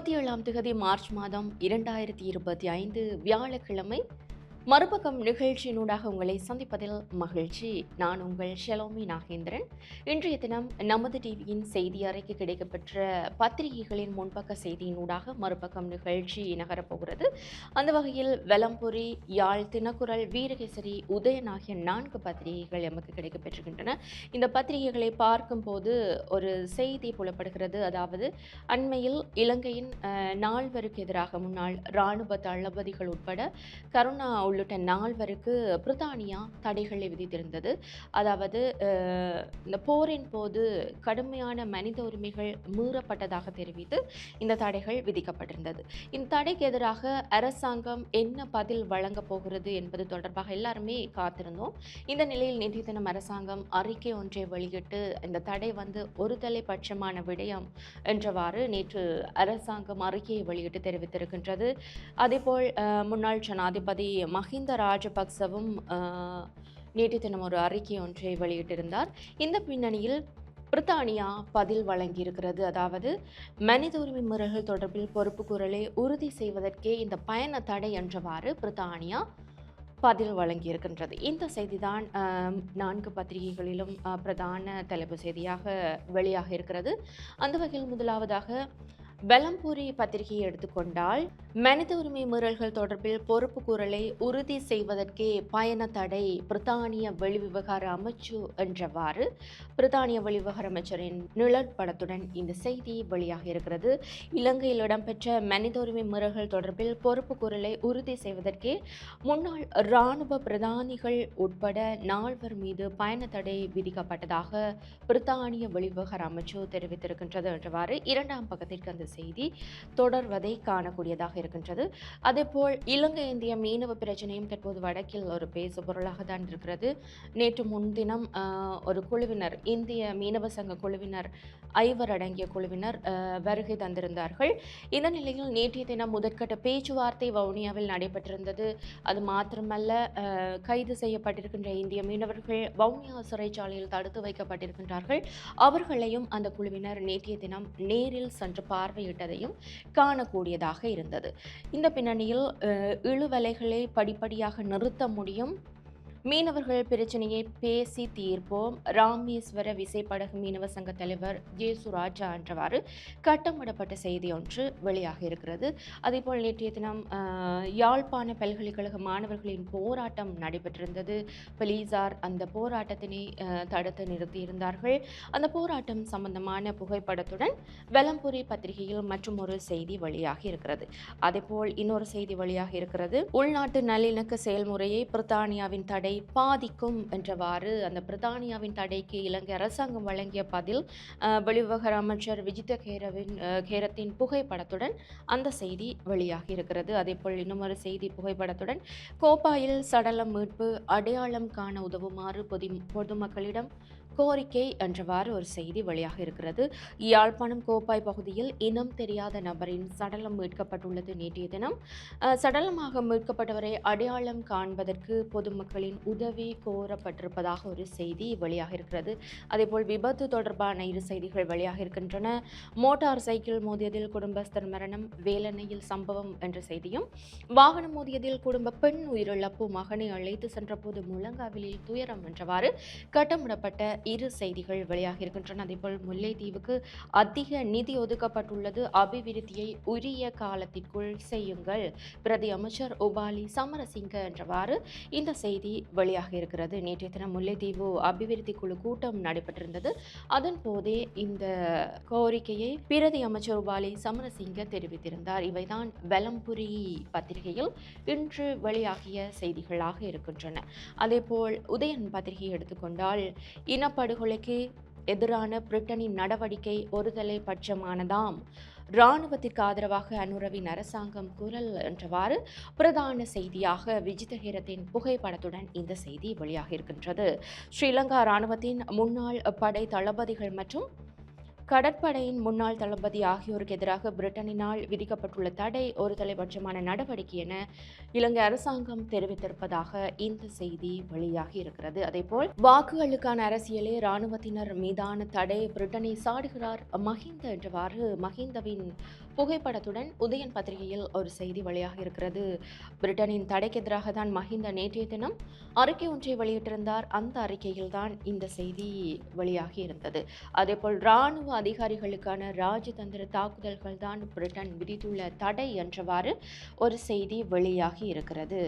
இருபத்தி ஏழாம் தேதி மார்ச் மாதம் இரண்டாயிரத்தி இருபத்தி ஐந்து வியாழக்கிழமை மறுபக்கம் நிகழ்ச்சியினூடாக உங்களை சந்திப்பதில் மகிழ்ச்சி. நான் உங்கள் ஷெலோமி நாகேந்திரன். இன்றைய தினம் நமது டிவியின் செய்தி அறைக்கு கிடைக்கப்பெற்ற பத்திரிகைகளின் முன்பக்க செய்தியினூடாக மறுபக்கம் நிகழ்ச்சி நகரப்போகிறது. அந்த வகையில் வெலம்புரி யாழ் தினக்குரல் வீரகேசரி உதயன் ஆகிய நான்கு பத்திரிகைகள் எமக்கு கிடைக்கப்பெற்றிருக்கின்றன. இந்த பத்திரிகைகளை பார்க்கும்போது ஒரு செய்தி புலப்படுகிறது. அதாவது அண்மையில் இலங்கையின் நால்வருக்கு எதிராக முன்னாள் இராணுவ தளபதிகள் உட்பட கருணா உள்ளிட்ட நால்வருக்கு பிரித்தானியா தடைகளை விதித்திருந்தது. அதாவது இந்த போரின் போது கடுமையான மனித உரிமைகள் மீறப்பட்டதாக தெரிவித்து இந்த தடைகள் விதிக்கப்பட்டிருந்தது. இந்த தடைக்கு எதிராக அரசாங்கம் என்ன பதில் வழங்கப் போகிறது என்பது தொடர்பாக எல்லாருமே காத்திருந்தோம். இந்த நிலையில் நேற்றைய தினம் அரசாங்கம் அறிக்கை ஒன்றை வெளியிட்டு இந்த தடை வந்து ஒருதலை பட்சமான விடயம் என்றவாறு நேற்று அரசாங்கம் அறிக்கையை வெளியிட்டு தெரிவித்திருக்கின்றது. அதேபோல் முன்னாள் ஜனாதிபதி மஹிந்த ராஜபக்சவும் நேற்று தினம் ஒரு அறிக்கை ஒன்றை வெளியிட்டிருந்தார். இந்த பின்னணியில் பிரித்தானியா பதில் வழங்கியிருக்கிறது. அதாவது மனித உரிமை மீறல்கள் தொடர்பில் பொறுப்பு குரலை உறுதி செய்வதற்கே இந்த பயண தடை என்றவாறு பிரித்தானியா பதில் வழங்கியிருக்கின்றது. இந்த செய்திதான் நான்கு பத்திரிகைகளிலும் பிரதான தலைப்பு செய்தியாக வெளியாக இருக்கிறது அந்த வகையில் முதலாவதாக பெலம்பூரி பத்திரிகையை எடுத்துக்கொண்டால் மனித உரிமை மீறல்கள் தொடர்பில் பொறுப்பு கூறலை உறுதி செய்வதற்கே பயண தடை பிரித்தானிய வெளிவிவகார அமைச்சு என்றவாறு பிரித்தானிய வெளிவிவகார அமைச்சரின் நிழற்படத்துடன் இந்த செய்தி வெளியாக இருக்கிறது. இலங்கையில் இடம்பெற்ற மனித உரிமை மீறல்கள் தொடர்பில் பொறுப்பு கூறலை உறுதி செய்வதற்கே முன்னாள் இராணுவ பிரதானிகள் உட்பட நால்வர் மீது பயண தடை விதிக்கப்பட்டதாக பிரித்தானிய வெளிவிவகார அமைச்சு தெரிவித்திருக்கின்றது என்றவாறு இரண்டாம் பக்கத்திற்கு அந்த செய்தி தொடர்வதை காணக்கூடியதாக இருக்கின்றது. அதேபோல் இலங்கை இந்திய மீனவ பிரச்சனையும் தற்போது வடக்கில் ஒரு பேசு பொருளாக தான் இருக்கிறது. நேற்று முன்தினம் ஒரு குழுவினர் இந்திய மீனவ சங்க குழுவினர் ஐவர் அடங்கிய குழுவினர் வருகை தந்திருந்தார்கள். இந்த நிலையில் நேற்றைய தினம் முதற்கட்ட பேச்சுவார்த்தை வவுனியாவில் நடைபெற்றிருந்தது. அது மாத்திரமல்ல கைது செய்யப்பட்டிருக்கின்ற இந்திய மீனவர்கள் வவுனியா சிறைச்சாலையில் தடுத்து வைக்கப்பட்டிருக்கின்றார்கள். அவர்களையும் அந்த குழுவினர் நேற்றைய தினம் நேரில் சென்று பார்வை பார்வையிட்டதையும் காணக்கூடியதாக இருந்தது. இந்த பின்னணியில் இழுவலைகளை படிப்படியாக நிறுத்த முடியும். மீனவர்கள் பிரச்சனையை பேசி தீர்ப்போம். ராமேஸ்வர விசைப்படகு மீனவ சங்க தலைவர் ஜேசுராஜா என்றவாறு கட்டமிடப்பட்ட செய்தி ஒன்று வெளியாக இருக்கிறது. அதேபோல் நேற்றைய தினம் யாழ்ப்பாண பல்கலைக்கழக மாணவர்களின் போராட்டம் நடைபெற்றிருந்தது. போலீசார் அந்த போராட்டத்தினை தடுத்து நிறுத்தியிருந்தார்கள். அந்த போராட்டம் சம்பந்தமான புகைப்படத்துடன் வெலம்புரி பத்திரிகையில் மற்றும் ஒரு செய்தி வழியாக இருக்கிறது. அதேபோல் இன்னொரு செய்தி வெளியாக இருக்கிறது. உள்நாட்டு நல்லிணக்க செயல்முறையை பிரித்தானியாவின் தடை பாதிக்கும் என்றவாறு அந்த பிரித்தானியாவின் தடைக்கு இலங்கை அரசாங்கம் வழங்கிய பதில் அஹ், வெளிவிவகார அமைச்சர் விஜித கேரவின் கேரத்தின் புகைப்படத்துடன் அந்த செய்தி வெளியாகி இருக்கிறது அதேபோல் இன்னுமொரு செய்தி புகைப்படத்துடன் கோப்பாயில் சடலம் மீட்பு அடையாளம் காண உதவுமாறு பொது பொதுமக்களிடம் கோரிக்கை என்றவாறு ஒரு செய்தி வெளியாக இருக்கிறது. யாழ்ப்பாணம் கோப்பாய் பகுதியில் இனம் தெரியாத நபரின் சடலம் மீட்கப்பட்டுள்ளது நேற்றைய தினம். சடலமாக மீட்கப்பட்டவரை அடையாளம் காண்பதற்கு பொதுமக்களின் உதவி கோரப்பட்டிருப்பதாக ஒரு செய்தி வெளியாக இருக்கிறது. அதேபோல் விபத்து தொடர்பான இரு செய்திகள் வெளியாக இருக்கின்றன. மோட்டார் சைக்கிள் மோதியதில் குடும்பஸ்தர் மரணம் வேலனையில் சம்பவம் என்ற செய்தியும் வாகனம் மோதியதில் குடும்ப பெண் உயிரிழப்பு மகனை அழைத்து சென்றபோது முழங்காவிலில் துயரம் என்றவாறு கட்டமிடப்பட்ட இரு செய்திகள் வெளியாக இருக்கின்றன. அதேபோல் முல்லைத்தீவுக்கு அதிக நிதி ஒதுக்கப்பட்டுள்ளது. அபிவிருத்தியை உரிய காலத்திற்குள் செய்யுங்கள். பிரதி அமைச்சர் உபாலி சமரசிங்க என்றவாறு இந்த செய்தி வெளியாக இருக்கிறது. நேற்றைய தினம் முல்லைத்தீவு அபிவிருத்தி குழு கூட்டம் நடைபெற்றிருந்தது. அதன் போதே இந்த கோரிக்கையை பிரதி அமைச்சர் உபாலி சமரசிங்க தெரிவித்திருந்தார். இவைதான் வெலம்புரி பத்திரிகையில் இன்று வெளியாகிய செய்திகளாக இருக்கின்றன. அதேபோல் உதயன் பத்திரிகை எடுத்துக்கொண்டால் இன இனப்படுகொலைக்கு எதிரான பிரிட்டனின் நடவடிக்கை ஒருதலை பட்சமானதாம். இராணுவத்திற்கு ஆதரவாக அனுரவின் அரசாங்கம் குரல் என்றவாறு பிரதான செய்தியாக விஜிதஹீரத்தின் புகைப்படத்துடன் இந்த செய்தி வெளியாக இருக்கின்றது ஸ்ரீலங்கா இராணுவத்தின் முன்னாள் படை தளபதிகள் மற்றும் கடற்படையின் முன்னாள் தளபதி ஆகியோருக்கு எதிராக பிரிட்டனினால் விதிக்கப்பட்டுள்ள தடை ஒரு தலைபட்சமான நடவடிக்கை என இலங்கை அரசாங்கம் தெரிவித்திருப்பதாக இந்த செய்தி வெளியாகி இருக்கிறது. அதேபோல் வாக்குகளுக்கான அரசியலே இராணுவத்தினர் மீதான தடை பிரிட்டனை சாடுகிறார் மஹிந்த என்றவாறு மஹிந்தவின் புகைப்படத்துடன் உதயன் பத்திரிகையில் ஒரு செய்தி வெளியாக இருக்கிறது. பிரிட்டனின் தடைக்கு எதிராக தான் மஹிந்த நேற்றைய தினம் அறிக்கை ஒன்றை வெளியிட்டிருந்தார். அந்த அறிக்கையில் தான் இந்த செய்தி வெளியாகி இருந்தது. அதேபோல் இராணுவ அதிகாரிகளுக்கான ராஜதந்திர தாக்குதல்கள் தான் பிரிட்டன் விதித்துள்ள தடை என்றவாறு ஒரு செய்தி வெளியாகி இருக்கிறது.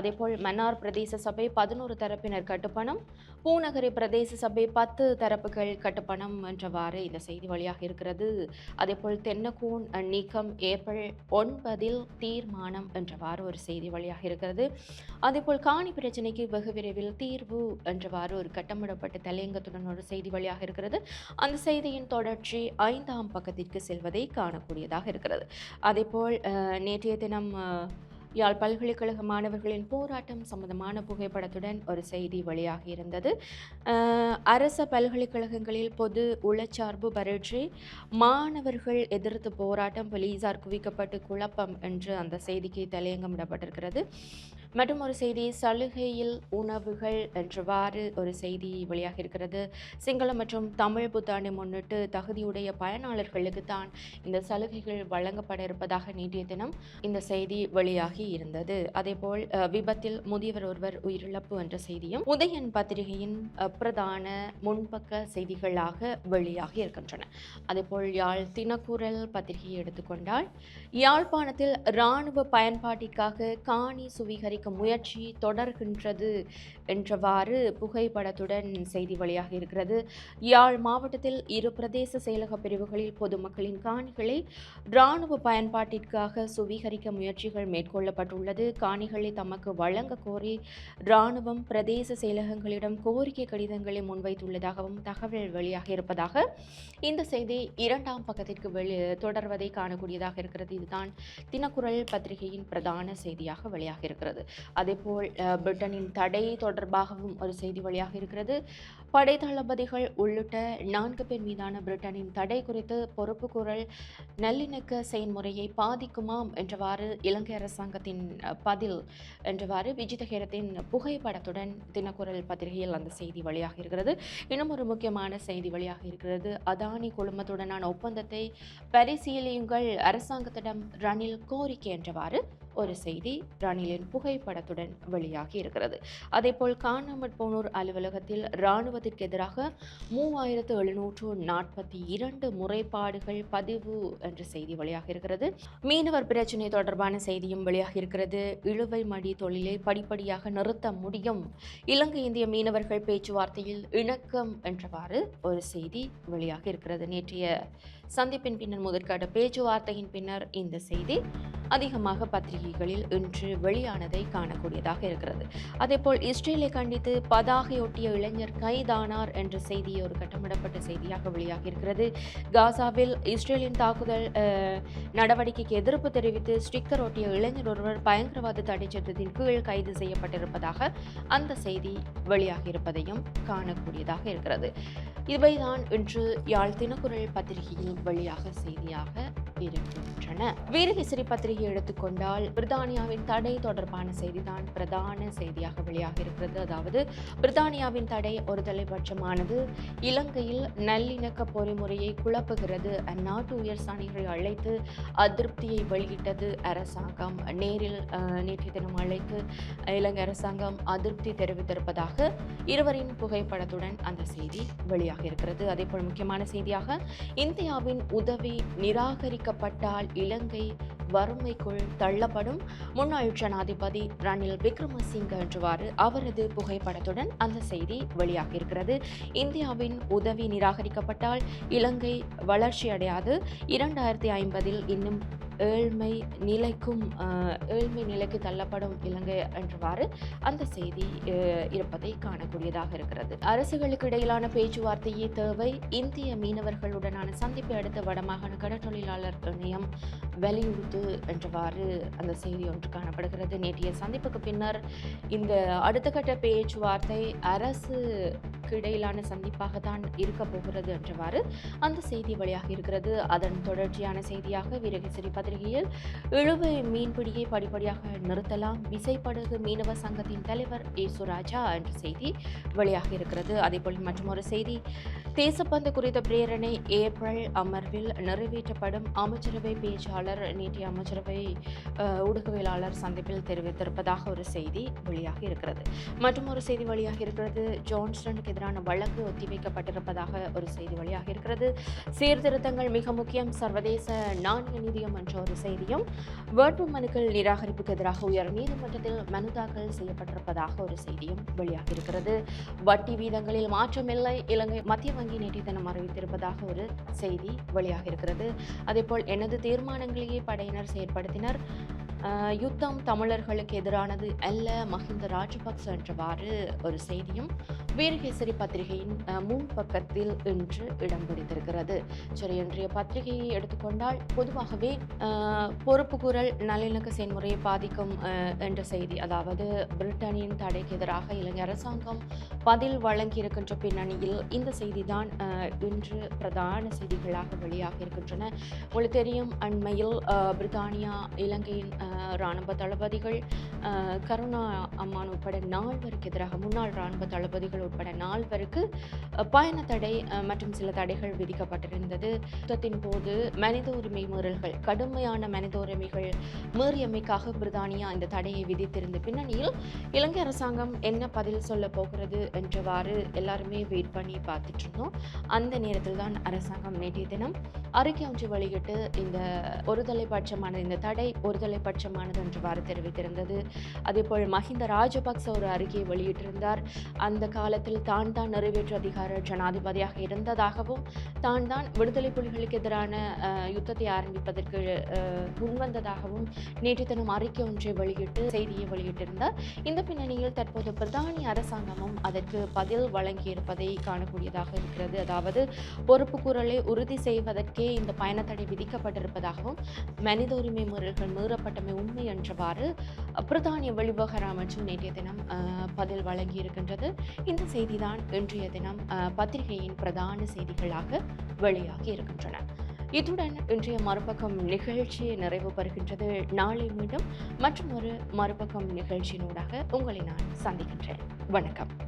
அதேபோல் மன்னார் பிரதேச சபை பதினோரு தரப்பினர் கட்டுப்பணம் பூநகரி பிரதேச சபை பத்து தரப்புகள் கட்டுப்பணம் என்றவாறு இந்த செய்தி வழியாக இருக்கிறது. அதேபோல் தென்னக்கூன் நீக்கம் ஏப்ரல் ஒன்பதில் தீர்மானம் என்றவாறு ஒரு செய்தி வழியாக இருக்கிறது. அதேபோல் காணி பிரச்சனைக்கு வெகு விரைவில் தீர்வு என்றவாறு ஒரு கட்டமிடப்பட்ட தலையங்கத்துடன் ஒரு செய்தி வழியாக இருக்கிறது. அந்த செய்தியின் தொடர்ச்சி ஐந்தாம் பக்கத்திற்கு செல்வதை காணக்கூடியதாக இருக்கிறது. அதேபோல் நேற்றைய தினம் யாழ் பல்கலைக்கழக மாணவர்களின் போராட்டம் சம்பந்தமான புகைப்படத்துடன் ஒரு செய்தி வெளியாகி இருந்தது. அரச பல்கலைக்கழகங்களில் பொது உளச்சார்பு பரீட்சை மாணவர்கள் எதிர்த்து போராட்டம் போலீசார் குவிக்கப்பட்டு குழப்பம் என்று அந்த செய்திக்கு தலையங்கமிடப்பட்டிருக்கிறது மற்றும் ஒரு செய்தி சலுகையில் உணவுகள் என்றவாறு ஒரு செய்தி வெளியாக இருக்கிறது. சிங்கள மற்றும் தமிழ் புத்தாண்டை முன்னிட்டு தகுதியுடைய பயனாளர்களுக்கு தான் இந்த சலுகைகள் வழங்கப்பட இருப்பதாக நேற்றைய தினம் இந்த செய்தி வெளியாகி இருந்தது. அதேபோல் விபத்தில் முதியவர் ஒருவர் உயிரிழப்பு என்ற செய்தியும் உதயன் பத்திரிகையின் பிரதான முன்பக்க செய்திகளாக வெளியாகி இருக்கின்றன. அதேபோல் யாழ் தினக்குரல் பத்திரிகையை எடுத்துக்கொண்டால் யாழ்ப்பாணத்தில் இராணுவ பயன்பாட்டிற்காக காணி சுவீகரிக்க சுவீகரிக்கும் முயற்சி தொடர்கின்றது என்றவாறு புகைப்படத்துடன் செய்தி வெளியாக இருக்கிறது. யாழ் மாவட்டத்தில் இரு பிரதேச செயலக பிரிவுகளில் பொதுமக்களின் காணிகளை இராணுவ பயன்பாட்டிற்காக சுவீகரிக்க முயற்சிகள் மேற்கொள்ளப்பட்டுள்ளது. காணிகளை தமக்கு வழங்க கோரி இராணுவம் பிரதேச செயலகங்களிடம் கோரிக்கை கடிதங்களை முன்வைத்துள்ளதாகவும் தகவல் வெளியாக இருப்பதாக இந்த செய்தி இரண்டாம் பக்கத்திற்கு வெளி தொடர்வதை காணக்கூடியதாக இருக்கிறது. இதுதான் தினக்குரல் பத்திரிகையின் பிரதான செய்தியாக வெளியாக இருக்கிறது. அதேபோல் பிரிட்டனின் தடை தொடர்பாகவும் ஒரு செய்தி வழியாக இருக்கிறது. படை தளபதிகள் உள்ளிட்ட நான்கு பேர் மீதான பிரிட்டனின் தடை குறித்து பொறுப்பு குரல் நல்லிணக்க செயல்முறையை பாதிக்குமாம் என்றவாறு இலங்கை அரசாங்கத்தின் பதில் என்றவாறு விஜிதகேரத்தின் புகைப்படத்துடன் தினக்குரல் பத்திரிகையில் அந்த செய்தி வழியாக இருக்கிறது. இன்னும் ஒரு முக்கியமான செய்தி வழியாக இருக்கிறது. அதானி குழுமத்துடனான ஒப்பந்தத்தை பரிசீலியுங்கள் அரசாங்கத்திடம் ரணில் கோரிக்கை என்றவாறு ஒரு செய்தி ரணிலின் புகை புகைப்படத்துடன் வெளியாகி இருக்கிறது அதேபோல் காணாமற் போனோர் அலுவலகத்தில் இராணுவத்திற்கு எதிராக மூவாயிரத்து எழுநூற்று நாற்பத்தி இரண்டு முறைப்பாடுகள் பதிவு என்ற செய்தி வெளியாக இருக்கிறது மீனவர் பிரச்சினை தொடர்பான செய்தியும் வெளியாக இருக்கிறது இழுவை மடி தொழிலை படிப்படியாக நிறுத்த முடியும். இலங்கை இந்திய மீனவர்கள் பேச்சுவார்த்தையில் இணக்கம் என்றவாறு ஒரு செய்தி வெளியாக இருக்கிறது நேற்றைய சந்திப்பின் பின்னர் முதற்காட்ட பேச்சுவார்த்தையின் பின்னர் இந்த செய்தி அதிகமாக பத்திரிகைகளில் இன்று வெளியானதை காணக்கூடியதாக இருக்கிறது. அதேபோல் இஸ்ரேலை கண்டித்து பதாகையொட்டிய இளைஞர் கைதானார் என்ற செய்தி ஒரு கட்டமிடப்பட்ட செய்தியாக வெளியாகி இருக்கிறது. காசாவில் இஸ்ரேலின் தாக்குதல் நடவடிக்கைக்கு எதிர்ப்பு தெரிவித்து ஸ்டிக்கர் ஒட்டிய இளைஞர் ஒருவர் பயங்கரவாத தடை சட்டத்தின் கீழ் கைது செய்யப்பட்டிருப்பதாக அந்த செய்தி வெளியாகியிருப்பதையும் காணக்கூடியதாக இருக்கிறது. இவைதான் இன்று யாழ் தினக்குரல் பத்திரிகையில் வழியாக செய்தியாக இருக்கும் இருக்கின்றன வீரகேசரி பத்திரிகை எடுத்துக்கொண்டால் பிரித்தானியாவின் தடை தொடர்பான செய்திதான் பிரதான செய்தியாக வெளியாக இருக்கிறது அதாவது பிரித்தானியாவின் தடை ஒரு தலைபட்சமானது இலங்கையில் நல்லிணக்க பொறிமுறையை குழப்புகிறது. அந்நாட்டு உயர் சாணிகளை அழைத்து அதிருப்தியை வெளியிட்டது அரசாங்கம். நேரில் நேற்றைய தினம் அழைத்து இலங்கை அரசாங்கம் அதிருப்தி தெரிவித்திருப்பதாக இருவரின் புகைப்படத்துடன் அந்த செய்தி வெளியாக இருக்கிறது அதேபோல் முக்கியமான செய்தியாக இந்தியாவின் உதவி நிராகரிக்கப்பட்டால் இலங்கை வறுமைக்குள் தள்ளப்படும். முன்னாள் ஜனாதிபதி ரணில் விக்ரமசிங்க என்றவாறு அவரது புகைப்படத்துடன் அந்த செய்தி வெளியாகியிருக்கிறது. இந்தியாவின் உதவி நிராகரிக்கப்பட்டால் இலங்கை வளர்ச்சி அடையாது இரண்டாயிரத்தி ஐம்பதில் இன்னும் ஏழ்மை நிலைக்கும் ஏழ்மை நிலைக்கு தள்ளப்படும் இலங்கை என்றவாறு அந்த செய்தி இருப்பதை காணக்கூடியதாக இருக்கிறது. அரசுகளுக்கு இடையிலான பேச்சுவார்த்தையே தேவை. இந்திய மீனவர்களுடனான சந்திப்பை அடுத்த வடமாகாண கடற்தொழிலாளர் இணையம் வலியுறுத்து என்றவாறு அந்த செய்தி ஒன்று காணப்படுகிறது. நேற்றைய சந்திப்புக்கு பின்னர் இந்த அடுத்த கட்ட பேச்சுவார்த்தை அரசு நாடுகளுக்கு இடையிலான சந்திப்பாக தான் இருக்க போகிறது என்றவாறு அந்த செய்தி வெளியாக இருக்கிறது. அதன் தொடர்ச்சியான செய்தியாக வீரகேசரி பத்திரிகையில் இழுவை மீன்பிடியை படிப்படியாக நிறுத்தலாம் விசைப்படகு மீனவ சங்கத்தின் தலைவர் ஏசுராஜா என்ற செய்தி வெளியாக இருக்கிறது. அதேபோல் மற்றொரு செய்தி தேசப்பந்து குறித்த பிரேரணை ஏப்ரல் அமர்வில் நிறைவேற்றப்படும் அமைச்சரவை பேச்சாளர் நேற்றைய அமைச்சரவை ஊடகவியலாளர் சந்திப்பில் தெரிவித்திருப்பதாக ஒரு செய்தி வெளியாக இருக்கிறது. மற்றும் ஒரு செய்தி வெளியாக இருக்கிறது ஜான்ஸ்டனுக்கு எதிரான வழக்கு ஒத்திவைக்கப்பட்டிருப்பதாக ஒரு செய்தி வழியாக இருக்கிறது. சீர்திருத்தங்கள் மிக முக்கியம். சர்வதேச நாணய நிதியம் என்ற ஒரு செய்தியும் வேட்பு மனுக்கள் நிராகரிப்புக்கு எதிராக உயர் நீதிமன்றத்தில் மனு தாக்கல் செய்யப்பட்டிருப்பதாக ஒரு செய்தியும் வெளியாக இருக்கிறது. வட்டி வீதங்களில் மாற்றமில்லை இலங்கை மத்திய வங்கி நீட்டித்தனம் அறிவித்திருப்பதாக ஒரு செய்தி வெளியாக இருக்கிறது. அதேபோல் எனது தீர்மானங்களையே படையினர் செயற்படுத்தினர். யுத்தம் தமிழர்களுக்கு எதிரானது அல்ல. மஹிந்த ராஜபக்ச என்றவாறு ஒரு செய்தியும் வீரகேசரி பத்திரிகையின் முன் பக்கத்தில் இன்று இடம் பிடித்திருக்கிறது. சரி இன்றைய பத்திரிகையை எடுத்துக்கொண்டால் பொதுவாகவே அஹ், பொறுப்புக்கூறல் நல்லிணக்க செயல்முறையை பாதிக்கும் என்ற செய்தி. அதாவது பிரிட்டனின் தடைக்கு எதிராக இலங்கை அரசாங்கம் பதில் வழங்கியிருக்கின்ற பின்னணியில் இந்த செய்திதான் தான் இன்று பிரதான செய்திகளாக வெளியாக இருக்கின்றன. உங்களுக்கு தெரியும் அண்மையில் பிரித்தானியா இலங்கையின் இராணுவ தளபதிகள் கருணா அம்மான் உட்பட நால்வருக்கு எதிராக முன்னாள் இராணுவ தளபதிகள் உட்பட நால்வருக்கு பயண தடை மற்றும் சில தடைகள் விதிக்கப்பட்டிருந்தது. யுத்தத்தின் போது மனித உரிமை மீறல்கள் கடுமையான மனித உரிமைகள் மீறியமைக்காக பிரித்தானியா இந்த தடையை விதித்திருந்த பின்னணியில் இலங்கை அரசாங்கம் என்ன பதில் சொல்ல போகிறது என்றவாறு எல்லாருமே வெயிட் பண்ணி பார்த்துட்டு இருந்தோம். அந்த நேரத்தில் தான் அரசாங்கம் நேற்றைய தினம் அறிக்கை ஒன்று வெளியிட்டு இந்த ஒருதலை பட்சமான இந்த தடை ஒருதலை பட்சமானது என்றவாறு தெரிவித்திருந்தது. அதேபோல் மஹிந்த ராஜபக்ச ஒரு அறிக்கையை வெளியிட்டிருந்தார். அந்த கால காலத்தில் தான் தான் நிறைவேற்று அதிகார ஜனாதிபதியாக இருந்ததாகவும் தான் தான் விடுதலை புலிகளுக்கு எதிரான யுத்தத்தை ஆரம்பிப்பதற்கு முன்வந்ததாகவும் நேற்று தினம் அறிக்கை ஒன்றை வெளியிட்டு செய்தியை வெளியிட்டிருந்தார். இந்த பின்னணியில் தற்போது பிரதானி அரசாங்கமும் அதற்கு பதில் வழங்கியிருப்பதை காணக்கூடியதாக இருக்கிறது. அதாவது பொறுப்பு குரலை உறுதி செய்வதற்கே இந்த பயணத்தடை விதிக்கப்பட்டிருப்பதாகவும் மனித உரிமை முறைகள் மீறப்பட்டமை உண்மை என்றவாறு பிரதானிய வெளிவகார அமைச்சு நேற்றைய தினம் பதில் வழங்கியிருக்கின்றது. இந்த செய்திதான் இன்றைய தினம் பத்திரிகையின் பிரதான செய்திகளாக வெளியாகி இருக்கின்றன. இத்துடன் இன்றைய மறுபக்கம் நிகழ்ச்சி நிறைவு பெறுகின்றது. நாளை மீண்டும் மற்றும் ஒரு மறுபக்கம் நிகழ்ச்சியினூடாக உங்களை நான் சந்திக்கின்றேன். வணக்கம்.